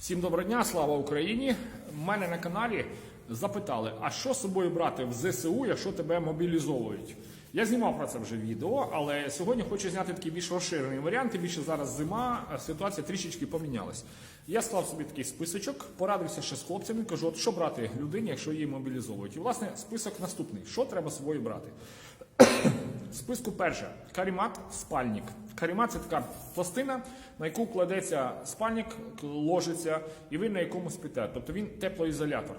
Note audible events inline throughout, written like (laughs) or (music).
Всім доброго дня, слава Україні! Мене на каналі запитали, а що з собою брати в ЗСУ, якщо тебе мобілізовують? Я знімав про це вже відео, але сьогодні хочу зняти такий більш розширений варіант. Тим більше зараз зима, ситуація трішечки помінялась. Я склав собі такий списочок, порадився ще з хлопцями, кажу, от що брати людині, якщо її мобілізовують. І власне список наступний: що треба з собою брати? В списку перше карімат, спальник. Карімат це така пластина, на яку кладеться спальник, ложиться, і ви на якому спите. Тобто він теплоізолятор.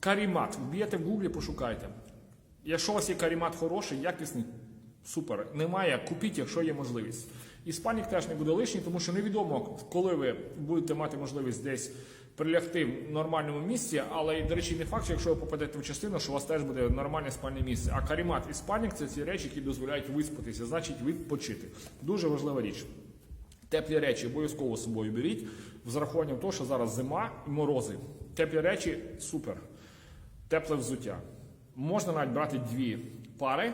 Карімат. Вб'єте в гуглі, пошукайте. Якщо у вас є карімат хороший, якісний, супер. Немає, купіть, якщо є можливість. І спальник теж не буде лишній, тому що невідомо, коли ви будете мати можливість десь прилягти в нормальному місці, але і, до речі, не факт, що якщо ви попадете в частину, що у вас теж буде нормальне спальне місце. А карімат і спальник це ці речі, які дозволяють виспатися, значить відпочити. Дуже важлива річ. Теплі речі обов'язково з собою беріть, з зарахуванням того, що зараз зима і морози. Теплі речі супер. Тепле взуття. Можна навіть брати дві пари,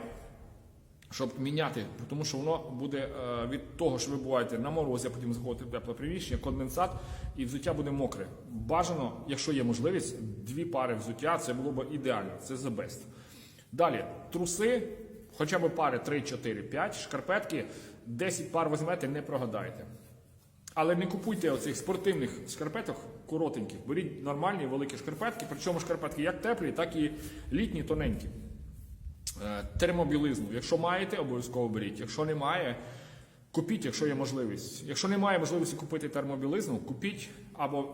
щоб міняти, тому що воно буде е, від того, що ви буваєте на морозі, а потім заходите в тепле приміщення, конденсат, і взуття буде мокре. Бажано, якщо є можливість, дві пари взуття це було б ідеально, це the best. Далі, труси, хоча б пари 3, 4, 5, шкарпетки, 10 пар візьмете, не прогадаєте. Але не купуйте оцих спортивних шкарпеток коротеньких. Беріть нормальні великі шкарпетки, причому шкарпетки як теплі, так і літні, тоненькі. Е, Термобілизну. Якщо маєте, обов'язково беріть. Якщо немає, купіть, якщо є можливість. Якщо немає можливості купити термобілизну, купіть або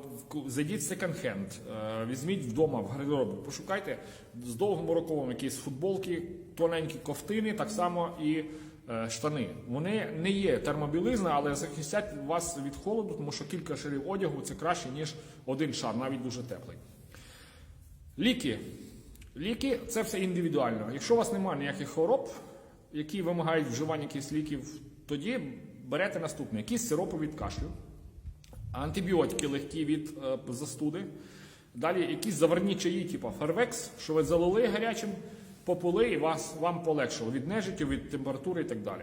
зайдіть в секонд-хенд, е, візьміть вдома в гардеробі, пошукайте з довгим рукавом якісь футболки, тоненькі ковтини, так само і е, штани. Вони не є термобілизна, але захистять вас від холоду, тому що кілька шарів одягу це краще, ніж один шар, навіть дуже теплий. Ліки. Ліки це все індивідуально. Якщо у вас немає ніяких хвороб, які вимагають вживання якихось ліків, тоді берете наступне: якісь сиропи від кашлю, антибіотики легкі від е, застуди. Далі якісь заварні чаї, типу фервекс, що ви залили гарячим, попили і вас, вам полегшило від нежиттю, від температури і так далі.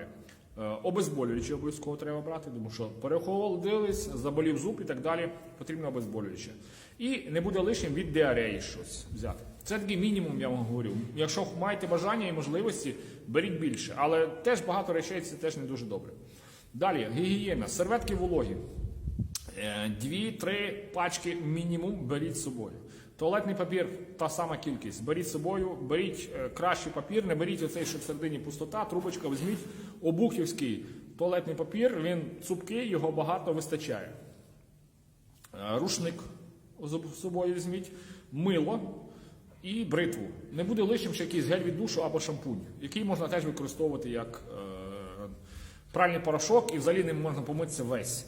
Е, Обезболюючі обов'язково треба брати, тому що перехолодились, заболів зуб і так далі, потрібно обезболююче. І не буде лишнім від діареї щось взяти. Це такий мінімум, я вам говорю. Якщо маєте бажання і можливості, беріть більше. Але теж багато речей це теж не дуже добре. Далі, гігієна, серветки вологі. Е, Дві-три пачки мінімум беріть з собою. Туалетний папір та сама кількість. Беріть з собою, беріть е, кращий папір, не беріть оцей, що всередині пустота, трубочка, візьміть обухівський туалетний папір, він цупкий, його багато вистачає. Е, Рушник з собою візьміть, мило і бритву. Не буде лишнім ще якийсь гель від душу або шампунь, який можна теж використовувати як е, пральний порошок і взагалі ним можна помитися весь.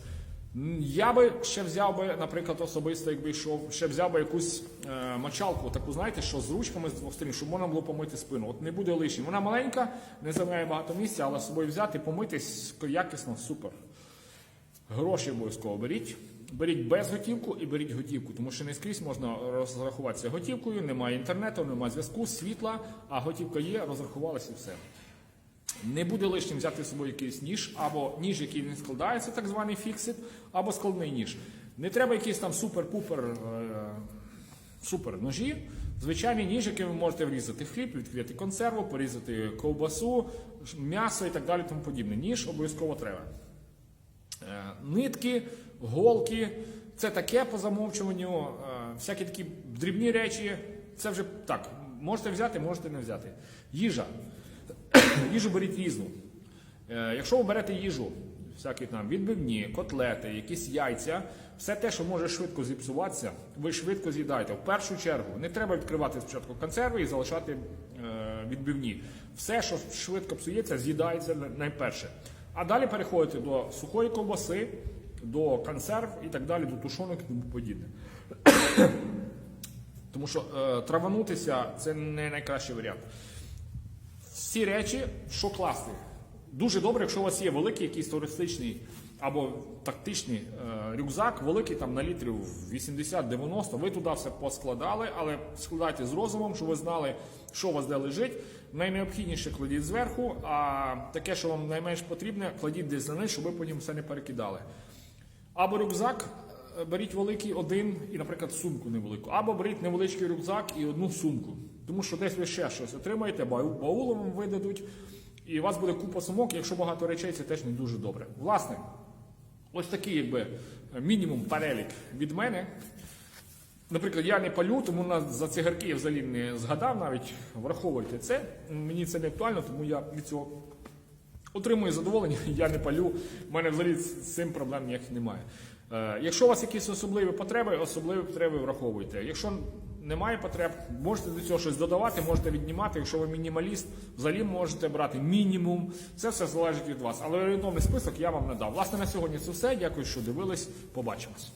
Я би ще взяв би, наприклад, особисто, якби йшов, ще взяв би якусь е, мочалку, таку, знаєте, що з ручками з двох сторін, щоб можна було помити спину. От не буде лишнім. Вона маленька, не займає багато місця, але з собою взяти, помитись якісно, супер. Гроші обов'язково беріть. Беріть без готівку і беріть готівку, тому що не скрізь можна розрахуватися готівкою, немає інтернету, немає зв'язку, світла, а готівка є, розрахувалися і все. Не буде лишнім взяти з собою якийсь ніж, або ніж, який не складається, так званий фіксит, або складний ніж. Не треба якийсь там супер-пупер е, супер ножі. Звичайний ніж, яким ви можете врізати хліб, відкрити консерву, порізати ковбасу, м'ясо і так далі. Тому подібне. Ніж обов'язково треба. Е, Нитки, голки, це таке по замовчуванню, е, всякі такі дрібні речі. Це вже так. Можете взяти, можете не взяти. Їжа. (coughs) Їжу беріть різну. Е, Якщо ви берете їжу, всякі там відбивні, котлети, якісь яйця, все те, що може швидко зіпсуватися, ви швидко з'їдаєте. В першу чергу не треба відкривати спочатку консерви і залишати е, відбивні. Все, що швидко псується, з'їдається найперше. А далі переходите до сухої ковбаси, до консерв і так далі, до тушонок і тому подібне. (coughs) Тому що е, траванутися це не найкращий варіант. Всі речі, що класти. Дуже добре, якщо у вас є великий якийсь туристичний або тактичний е, рюкзак, великий там на літрів 80-90, ви туди все поскладали, але складайте з розумом, щоб ви знали, що у вас де лежить. Найнеобхідніше кладіть зверху, а таке, що вам найменш потрібне, кладіть десь на низ, щоб ви потім все не перекидали. Або рюкзак е, беріть великий один і, наприклад, сумку невелику. Або беріть невеличкий рюкзак і одну сумку. Тому що десь ви ще щось отримаєте, бау- баулом вам видадуть, і у вас буде купа сумок. Якщо багато речей, це теж не дуже добре. Власне, ось такий якби мінімум перелік від мене. Наприклад, я не палю, тому за цигарки я взагалі не згадав навіть. Враховуйте це. Мені це не актуально, тому я від цього отримую задоволення, (laughs) я не палю. У мене взагалі з цим проблем ніяких немає. Е, якщо у вас якісь особливі потреби, особливі потреби враховуйте. Якщо немає потреб, можете до цього щось додавати, можете віднімати. Якщо ви мінімаліст, взагалі можете брати мінімум. Це все залежить від вас. Але орієнтовний список я вам надав. Власне, на сьогодні це все. Дякую, що дивились. Побачимось.